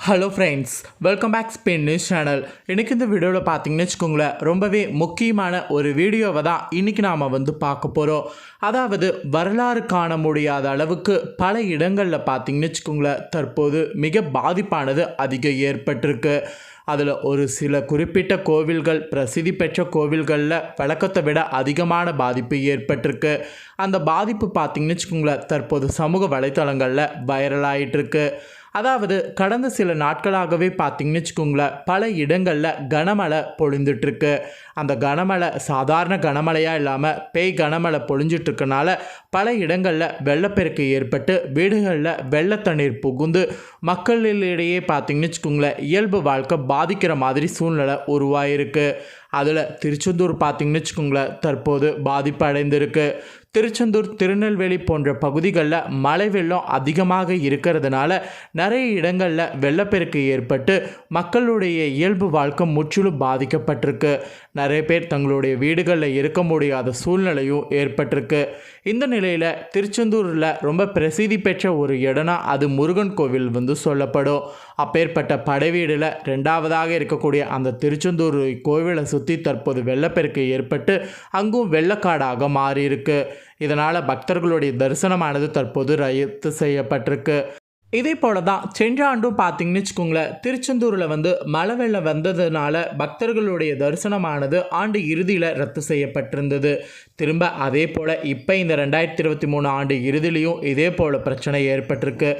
Hello friends welcome back Spain news channel இன்றைக்கி இந்த வீடியோவில் பார்த்தீங்கன்னு வச்சுக்கோங்களேன் ரொம்பவே முக்கியமான ஒரு வீடியோவை தான் இன்றைக்கி நாம் வந்து பார்க்க போகிறோம் அதாவது வரலாறு காண முடியாத அளவுக்கு பல இடங்களில் பார்த்தீங்கன்னு வச்சுக்கோங்களேன் தற்போது மிக பாதிப்பானது அதிகம் ஏற்பட்டிருக்கு. அதில் ஒரு சில குறிப்பிட்ட கோவில்கள் பிரசித்தி பெற்ற கோவில்களில் வழக்கத்தை விட அதிகமான பாதிப்பு ஏற்பட்டிருக்கு. அந்த பாதிப்பு பார்த்தீங்கன்னு வச்சுக்கோங்களேன் தற்போது சமூக வலைத்தளங்களில் வைரலாகிட்டுருக்கு அதாவது கடந்த சில நாட்களாகவே பார்த்தீங்கன்னு வச்சுக்கோங்களேன் பல இடங்களில் கனமழை பொழிந்துட்டுருக்கு. அந்த கனமழை சாதாரண கனமழையாக இல்லாமல் பேய் கனமழை பொழிஞ்சிட்ருக்கனால பல இடங்களில் வெள்ளப்பெருக்கு ஏற்பட்டு வீடுகளில் வெள்ளத்தண்ணீர் புகுந்து மக்களிடையே பார்த்திங்கன்னு வச்சுக்கோங்களேன் இயல்பு வாழ்க்கை பாதிக்கிற மாதிரி சூழ்நிலை உருவாயிருக்கு. அதில் திருச்செந்தூர் பார்த்திங்கன்னு வச்சுக்கோங்களேன் தற்போது பாதிப்பு அடைந்திருக்கு திருச்செந்தூர் திருநெல்வேலி போன்ற பகுதிகளில் மழை வெள்ளம் அதிகமாக இருக்கிறதுனால நிறைய இடங்களில் வெள்ளப்பெருக்கு ஏற்பட்டு மக்களுடைய இயல்பு வாழ்க்கை முற்றிலும் பாதிக்கப்பட்டிருக்கு. நிறைய பேர் தங்களுடைய வீடுகளில் இருக்க முடியாத சூழ்நிலையும் ஏற்பட்டிருக்கு. இந்த நிலையில் திருச்செந்தூரில் ரொம்ப பிரசித்தி பெற்ற ஒரு இடம்னா அது முருகன் கோவில் வந்து சொல்லப்படும். அப்பேற்பட்ட படைவீடில் ரெண்டாவதாக இருக்கக்கூடிய அந்த திருச்செந்தூர் கோவிலை சுற்றி தற்போது வெள்ளப்பெருக்கு ஏற்பட்டு அங்கும் வெள்ளக்காடாக மாறியிருக்கு. இதனால் பக்தர்களுடைய தரிசனமானது தற்போது ரத்து செய்யப்பட்டிருக்கு. இதே போல தான் சென்ற ஆண்டும் பார்த்தீங்கன்னு வச்சுக்கோங்களேன் திருச்செந்தூரில் வந்து மழை வெள்ளம் வந்ததுனால பக்தர்களுடைய தரிசனமானது ஆண்டு இறுதியில் ரத்து செய்யப்பட்டிருந்தது. திரும்ப அதே போல் இப்போ இந்த ரெண்டாயிரத்தி இருபத்தி மூணு ஆண்டு இறுதிலையும் இதே போல் பிரச்சனை ஏற்பட்டிருக்கு.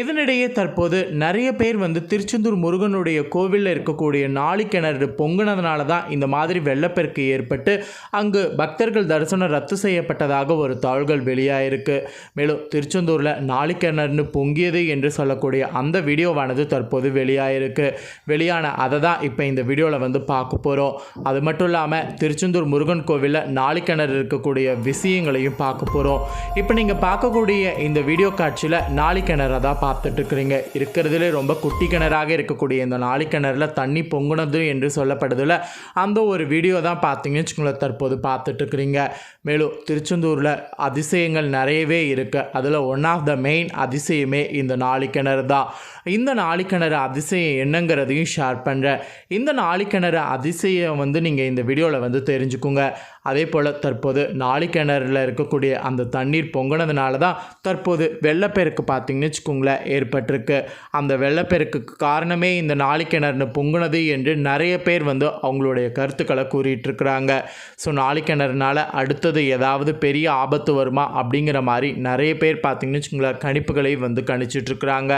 இதனிடையே தற்போது நிறைய பேர் வந்து திருச்செந்தூர் முருகனுடைய கோவிலில் இருக்கக்கூடிய நாளிக்கிணறு பொங்குனதுனால தான் இந்த மாதிரி வெள்ளப்பெருக்கு ஏற்பட்டு அங்கு பக்தர்கள் தரிசனம் ரத்து செய்யப்பட்டதாக ஒரு தாள்கள் வெளியாயிருக்கு. மேலும் திருச்செந்தூரில் நாளிக்கிணறுன்னு பொங்கியது என்று சொல்லக்கூடிய அந்த வீடியோவானது தற்போது வெளியாயிருக்கு. வெளியான அதை தான் இப்போ இந்த வீடியோவில் வந்து பார்க்க போகிறோம் அது மட்டும் இல்லாமல் திருச்செந்தூர் முருகன் கோவிலில் நாளிக்கிணறு இருக்கக்கூடிய விஷயங்களையும் பார்க்க போகிறோம் இப்போ நீங்கள் பார்க்கக்கூடிய இந்த வீடியோ காட்சியில் நாளிக்கிணறை தான் பார்த்துட்ருக்குறீங்க இருக்கிறதுலே ரொம்ப குட்டி கிணறாக இருக்கக்கூடிய இந்த நாளிக்கிணறில் தண்ணி பொங்குனது என்று சொல்லப்படுதில் அந்த ஒரு வீடியோ தான் பார்த்தீங்கன்னு வச்சுக்கோங்களேன் தற்போது பார்த்துட்ருக்குறீங்க மேலும் திருச்செந்தூரில் அதிசயங்கள் நிறையவே இருக்குது அதில் ஒன் ஆஃப் த மெயின் அதிசயமே இந்த நாளிக்கிணறு தான். இந்த நாளிக்கிணறு அதிசயம் என்னங்கிறதையும் ஷேர் பண்ணுறேன் இந்த நாளிக்கிணறு அதிசயம் வந்து நீங்கள் இந்த வீடியோவில் வந்து தெரிஞ்சுக்குங்க. அதே போல் தற்போது நாளிக்கிணறுல இருக்கக்கூடிய அந்த தண்ணீர் பொங்கினதுனால தான் தற்போது வெள்ளப்பெருக்கு பார்த்திங்கன்னு வச்சுக்கோங்களேன் ஏற்பட்டிருக்கு. அந்த வெள்ளப்பெருக்குக்கு காரணமே இந்த நாளிக்கிணறுனு பொங்குனது என்று நிறைய பேர் வந்து அவங்களுடைய கருத்துக்களை கூறிட்டு இருக்கிறாங்க ஸோ நாளிக்கிணறுனால அடுத்தது ஏதாவது பெரிய ஆபத்து வருமா அப்படிங்கிற மாதிரி நிறைய பேர் பார்த்தீங்கன்னு வச்சுக்கோங்களேன் கணிப்புகளை வந்து கணிச்சிட்ருக்குறாங்க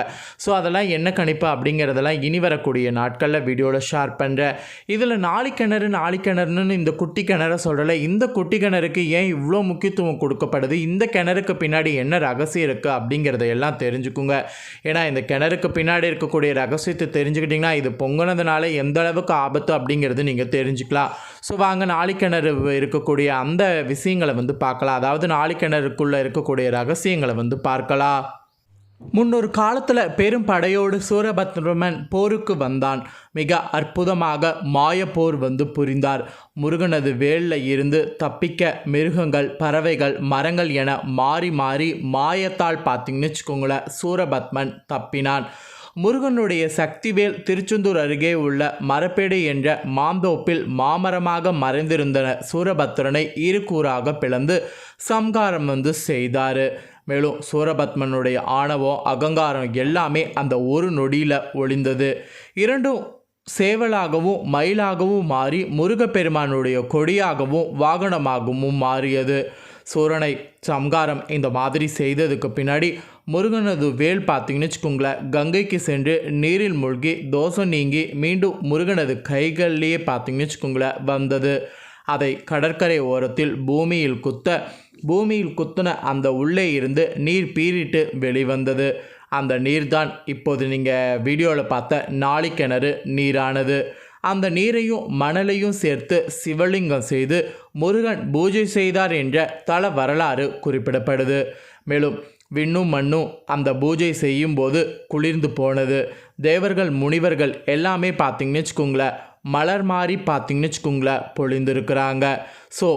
ஸோ அதெல்லாம் என்ன கணிப்பு அப்படிங்கிறதெல்லாம் இனி வரக்கூடிய நாட்களில் வீடியோவில் ஷேர் பண்ணுறேன் இதில் நாளிக்கிணறு நாளிக்கிணறுன்னு இந்த குட்டி கிணற சொல்லலை இந்த குட்டி கிணறுக்கு ஏன் இவ்வளோ முக்கியத்துவம் கொடுக்கப்படுது? இந்த கிணறுக்கு பின்னாடி என்ன ரகசியம் இருக்குது அப்படிங்கிறத எல்லாம் தெரிஞ்சுக்குங்க. ஏன்னா இந்த கிணறுக்கு பின்னாடி இருக்கக்கூடிய ரகசியத்தை தெரிஞ்சுக்கிட்டிங்கன்னா இது பொங்குனதுனால எந்த அளவுக்கு ஆபத்து அப்படிங்கிறது நீங்கள் தெரிஞ்சுக்கலாம். ஸோ வாங்க நாளிக்கிணறு இருக்கக்கூடிய அந்த விஷயங்களை வந்து பார்க்கலாம். அதாவது நாளிக்கிணறுக்குள்ளே இருக்கக்கூடிய ரகசியங்களை வந்து பார்க்கலாம். முன்னொரு காலத்தில் பெரும் படையோடு சூரபத்மன் போருக்கு வந்தான். மிக அற்புதமாக மாயப்போர் வந்து புரிந்தார். முருகனது வேலில் இருந்து தப்பிக்க மிருகங்கள் பறவைகள் மரங்கள் என மாறி மாறி மாயத்தால் பார்த்தீங்கன்னு வச்சுக்கோங்களேன் சூரபத்மன் தப்பினான். முருகனுடைய சக்திவேல் திருச்செந்தூர் அருகே உள்ள மரப்பேடு என்ற மாந்தோப்பில் மாமரமாக மறைந்திருந்த சூரபத்ரனை இருக்கூறாக பிளந்து சம்காரம் வந்து செய்தார். மேலும் சூரபத்மனுடைய ஆணவம் அகங்காரம் எல்லாமே அந்த ஒரு நொடியில் ஒளிந்தது. இரண்டும் சேவலாகவும் மயிலாகவும் மாறி முருகப்பெருமானுடைய கொடியாகவும் வாகனமாகவும் மாறியது. சூரனை சம்காரம் இந்த மாதிரி செய்ததுக்கு பின்னாடி முருகனது வேல் பார்த்தீங்கன்னு வச்சுக்கோங்களேன் கங்கைக்கு சென்று நீரில் மூழ்கி தோசை நீங்கி மீண்டும் முருகனது கைகள்லேயே பார்த்தீங்கன்னு வச்சுக்கோங்களேன் வந்தது. அதை கடற்கரை ஓரத்தில் பூமியில் குத்த பூமியில் குத்துன அந்த உள்ளே இருந்து நீர் பீறிட்டு வெளிவந்தது. அந்த நீர்தான் இப்போது நீங்கள் வீடியோவில் பார்த்த நாளிக்கிணறு நீரானது. அந்த நீரையும் மணலையும் சேர்த்து சிவலிங்கம் செய்து முருகன் பூஜை செய்தார் என்ற தல வரலாறு குறிப்பிடப்படுது. மேலும் விண்ணும் மண்ணும் அந்த பூஜை செய்யும்போது குளிர்ந்து போனது. தேவர்கள் முனிவர்கள் எல்லாமே பார்த்தீங்கன்னு வச்சுக்கோங்களேன் மலர் மாறி பார்த்தீங்கன்னு வச்சுக்கோங்களேன் பொழிந்திருக்கிறாங்க. ஸோ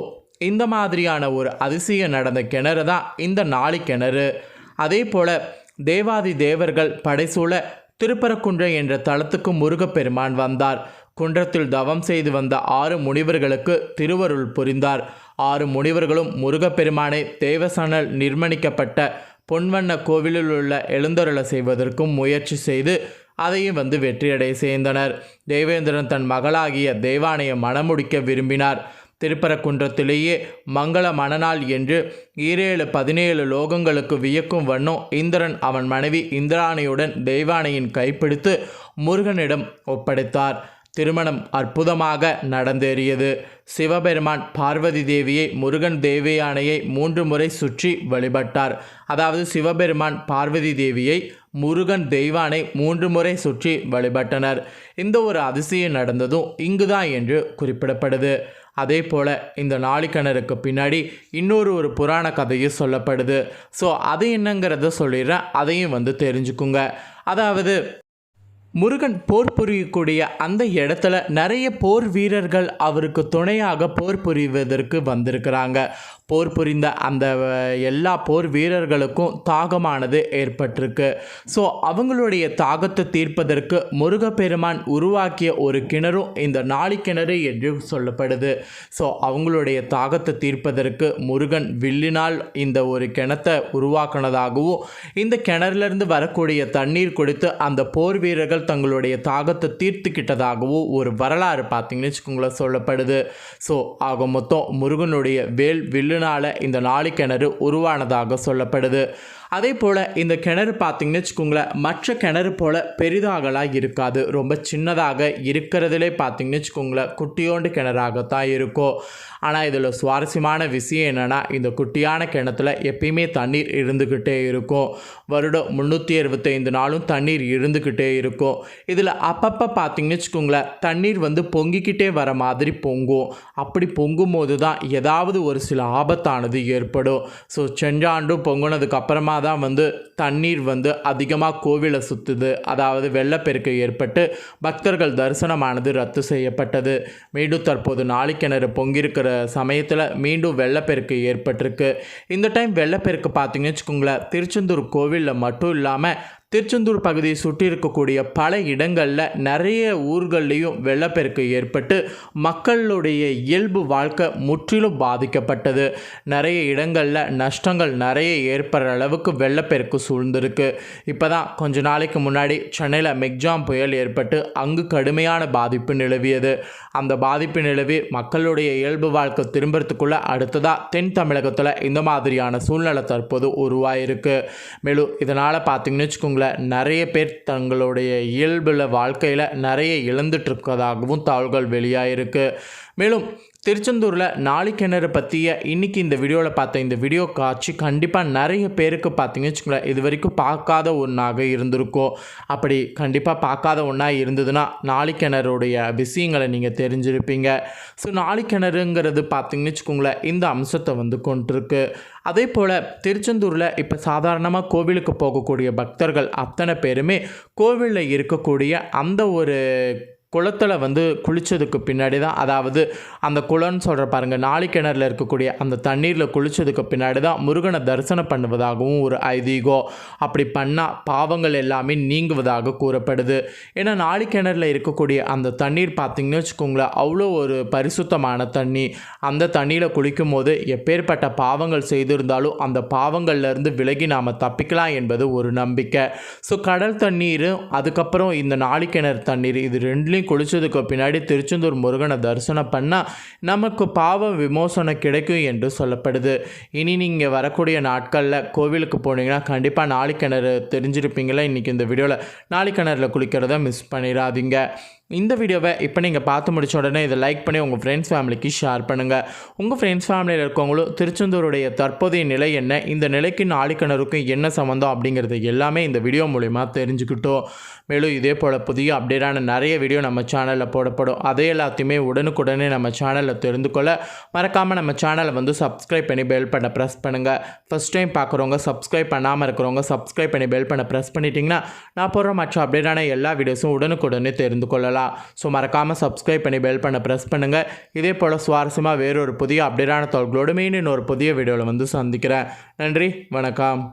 இந்த மாதிரியான ஒரு அதிசயம் நடந்த கிணறு தான் இந்த நாளி கிணறு. அதே போல் தேவாதி தேவர்கள் படைசூழ திருப்பரக்குன்றை என்ற தளத்துக்கு முருகப்பெருமான் வந்தார். குன்றத்தில் தவம் செய்து வந்த ஆறு முனிவர்களுக்கு திருவருள் புரிந்தார். ஆறு முனிவர்களும் முருகப்பெருமானை தேவசனல் நிர்மணிக்கப்பட்ட பொன்வண்ண கோவிலில் உள்ள எழுந்தருளை செய்வதற்கும் முயற்சி செய்து அதையும் வந்து வெற்றியடை சேர்ந்தனர் தேவேந்திரன் தன் மகளாகிய தேவானையை மணமுடிக்க விரும்பினார். திருப்பரக்குன்றத்திலேயே மங்கள மணநாள் என்று ஈரேழு பதினேழு லோகங்களுக்கு வியக்கும் வண்ணம் இந்திரன் அவன் மனைவி இந்திராணியுடன் தெய்வானையின் கைப்பிடித்து முருகனிடம் ஒப்படைத்தார். திருமணம் அற்புதமாக நடந்தேறியது. சிவபெருமான் பார்வதி தேவியை முருகன் தேவியானையை மூன்று முறை சுற்றி வழிபட்டார். அதாவது சிவபெருமான் பார்வதி தேவியை முருகன் தெய்வானை மூன்று முறை சுற்றி வழிபட்டனர். இந்த ஒரு அதிசயம் நடந்ததும் இங்குதான் என்று குறிப்பிடப்படுது. அதே போல் இந்த நாளிக்கிணறுக்கு பின்னாடி இன்னொரு ஒரு புராண கதையும் சொல்லப்படுது. ஸோ அது என்னங்கிறத சொல்லிடுறேன். அதையும் வந்து தெரிஞ்சுக்குங்க. அதாவது முருகன் போர் புரியக்கூடிய அந்த இடத்துல நிறைய போர் வீரர்கள் அவருக்கு துணையாக போர் புரிவதற்கு வந்திருக்கிறாங்க. போர் புரிந்த அந்த எல்லா போர் வீரர்களுக்கும் தாகமானது ஏற்பட்டிருக்கு. ஸோ அவங்களுடைய தாகத்தை தீர்ப்பதற்கு முருகப்பெருமான் உருவாக்கிய ஒரு கிணறும் இந்த நாளி கிணறு என்று சொல்லப்படுது. ஸோ அவங்களுடைய தாகத்தை தீர்ப்பதற்கு முருகன் வில்லினால் இந்த ஒரு கிணத்தை உருவாக்கினதாகவும் இந்த கிணறுலேருந்து வரக்கூடிய தண்ணீர் கொடுத்து அந்த போர் வீரர்கள் தங்களுடைய தாகத்தை தீர்த்துக்கிட்டதாகவும் ஒரு வரலாறு பார்த்தீங்கன்னு வச்சுக்கோங்களேன் சொல்லப்படுது. ஸோ ஆக மொத்தம் முருகனுடைய வேல் வில்லுனால இந்த நாளிக்கிணறு கிணறு உருவானதாக சொல்லப்படுது. அதே போல் இந்த கிணறு பார்த்திங்கன்னு வச்சுக்கோங்களேன் மற்ற கிணறு போல் பெரிதாகலாம் இருக்காது. ரொம்ப சின்னதாக இருக்கிறதுலே பார்த்திங்கன்னு வச்சுக்கோங்களேன் குட்டியோண்டு கிணறாகத்தான் இருக்கும். ஆனால் இதில் சுவாரஸ்யமான விஷயம் என்னென்னா இந்த குட்டியான கிணத்துல எப்பயுமே தண்ணீர் இருந்துக்கிட்டே இருக்கும். வருடம் முந்நூற்றி அறுபத்தைந்து நாளும் தண்ணீர் இருந்துக்கிட்டே இருக்கும். இதில் அப்பப்போ பார்த்தீங்கன்னு வச்சுக்கோங்களேன் தண்ணீர் வந்து பொங்கிக்கிட்டே வர மாதிரி பொங்கும். அப்படி பொங்கும் போது தான் ஏதாவது ஒரு சில ஆபத்தானது ஏற்படும். ஸோ செஞ்சாண்டும் பொங்கினதுக்கப்புறமா தான் வந்து தண்ணீர் வந்து அதிகமாக கோவிலை சுற்றுது அதாவது வெள்ளப்பெருக்கு ஏற்பட்டு பக்தர்கள் தரிசனமானது ரத்து செய்யப்பட்டது. மீண்டும் தற்போது நாளிக்கிணறு பொங்கியிருக்கிற சமயத்தில் மீண்டும் வெள்ளப்பெருக்கு ஏற்பட்டிருக்கு. இந்த டைம் வெள்ளப்பெருக்கு பார்த்தீங்கன்னு வச்சுக்கோங்களேன் திருச்செந்தூர் கோவிலில் மட்டும் இல்லாமல் திருச்செந்தூர் பகுதியை சுற்றி இருக்கக்கூடிய பல இடங்களில் நிறைய ஊர்கள்லேயும் வெள்ளப்பெருக்கு ஏற்பட்டு மக்களுடைய இயல்பு வாழ்க்கை முற்றிலும் பாதிக்கப்பட்டது. நிறைய இடங்களில் நஷ்டங்கள் நிறைய ஏற்படுற அளவுக்கு வெள்ளப்பெருக்கு சூழ்ந்திருக்கு. இப்போ தான் கொஞ்ச நாளைக்கு முன்னாடி சென்னையில் மெக்ஜாம் புயல் ஏற்பட்டு அங்கு கடுமையான பாதிப்பு நிலவியது. அந்த பாதிப்பு நிலவி மக்களுடைய இயல்பு வாழ்க்கை திரும்புறதுக்குள்ளே அடுத்ததாக தென் தமிழகத்தில் இந்த மாதிரியான சூழ்நிலை தற்போது உருவாயிருக்கு. மேலும் இதனால் பார்த்தீங்கன்னு வச்சுக்கோங்களேன் நிறைய பேர் தங்களுடைய இயல்புல வாழ்க்கையில் நிறைய இழந்துட்டு இருக்கதாகவும் தகவல்கள் வெளியாயிருக்கு. மேலும் திருச்செந்தூரில் நாளிக்கிணறு பற்றிய இன்றைக்கி இந்த வீடியோவில் பார்த்த இந்த வீடியோ காட்சி கண்டிப்பாக நிறைய பேருக்கு பார்த்தீங்கன்னு வச்சுக்கோங்களேன் இது வரைக்கும் பார்க்காத ஒன்றாக இருந்திருக்கும். அப்படி கண்டிப்பாக பார்க்காத ஒன்றா இருந்ததுன்னா நாளிக்கிணறுடைய விஷயங்களை நீங்கள் தெரிஞ்சிருப்பீங்க. ஸோ நாளிக்கிணறுங்கிறது பார்த்தீங்கன்னு வச்சுக்கோங்களேன் இந்த அம்சத்தை வந்து கொண்டிருக்கு. அதே போல் திருச்செந்தூரில் இப்போ சாதாரணமாக கோவிலுக்கு போகக்கூடிய பக்தர்கள் அத்தனை பேருமே கோவிலில் இருக்கக்கூடிய அந்த ஒரு குளத்தில் வந்து குளித்ததுக்கு பின்னாடி தான் அதாவது அந்த குளம்னு சொல்கிற பாருங்கள் நாளிக்கிணறில் இருக்கக்கூடிய அந்த தண்ணீரில் குளித்ததுக்கு பின்னாடி தான் முருகனை தரிசனம் பண்ணுவதாகவும் ஒரு ஐதீகம் அப்படி பண்ணால் பாவங்கள் எல்லாமே நீங்குவதாக கூறப்படுது. ஏன்னா நாளிக்கிணறில் இருக்கக்கூடிய அந்த தண்ணீர் பார்த்திங்கன்னு வச்சுக்கோங்களேன் அவ்வளோ ஒரு பரிசுத்தமான தண்ணி. அந்த தண்ணியில் குளிக்கும் போது எப்பேற்பட்ட பாவங்கள் செய்திருந்தாலும் அந்த பாவங்கள்லேருந்து விலகி நாம் தப்பிக்கலாம் என்பது ஒரு நம்பிக்கை. ஸோ கடல் தண்ணீர் அதுக்கப்புறம் இந்த நாளிக்கிணறு தண்ணீர் இது ரெண்டுலேயும் குளித்ததுக்கு பின்னாடி திருச்செந்தூர் முருகனை தரிசனம் பண்ணால் நமக்கு பாவ விமோசனம் கிடைக்கும் என்று சொல்லப்படுது. இனி நீங்கள் வரக்கூடிய நாட்களில் கோவிலுக்கு போனீங்கன்னா கண்டிப்பாக நாளிக்கிணறு தெரிஞ்சிருப்பீங்களா? இன்றைக்கி இந்த வீடியோவில் நாளிக்கிணறுல குளிக்கிறத மிஸ் பண்ணிடாதீங்க. இந்த வீடியோவை இப்போ நீங்கள் பார்த்து முடிச்ச உடனே இதை லைக் பண்ணி உங்கள் ஃப்ரெண்ட்ஸ் ஃபேமிலிக்கு ஷேர் பண்ணுங்கள் உங்கள் ஃப்ரெண்ட்ஸ் ஃபேமிலியில் இருக்கவங்களும் திருச்செந்தூருடைய தற்போதைய நிலை என்ன? இந்த நிலைக்கு நாளிக்கிணறுக்கும் என்ன சம்மந்தம் அப்படிங்கிறது எல்லாமே இந்த வீடியோ மூலிமா தெரிஞ்சுக்கிட்டோம். மேலும் இதே போல் புதிய அப்டேட்டான நிறைய வீடியோ நம்ம சேனலில் போடப்படும். அதே எல்லாத்தையுமே உடனுக்குடனே நம்ம சேனலில் தெரிந்து கொள்ள மறக்காமல் நம்ம சேனலை வந்து சப்ஸ்கிரைப் பண்ணி பெல் பண்ண ப்ரெஸ் பண்ணுங்கள் ஃபஸ்ட் டைம் பார்க்குறவங்க சப்ஸ்கிரைப் பண்ணாமல் இருக்கிறவங்க சப்ஸ்கிரைப் பண்ணி பெல் பண்ண ப்ரெஸ் பண்ணிட்டீங்கன்னா நான் போடுற மற்ற அப்டேட்டான எல்லா வீடியோஸும் உடனுக்குடனே தெரிந்து கொள்ளலாம் ஸோ மறக்காமல் சப்ஸ்கிரைப் பண்ணி பெல் பண்ண ப்ரெஸ் பண்ணுங்கள் இதே போல் சுவாரஸ்யமாக வேறொரு புதிய அப்டேட்டான தகவல்களோடு மீண்டும் இன்னொரு புதிய வீடியோவில் வந்து சந்திக்கிறேன். நன்றி வணக்கம்.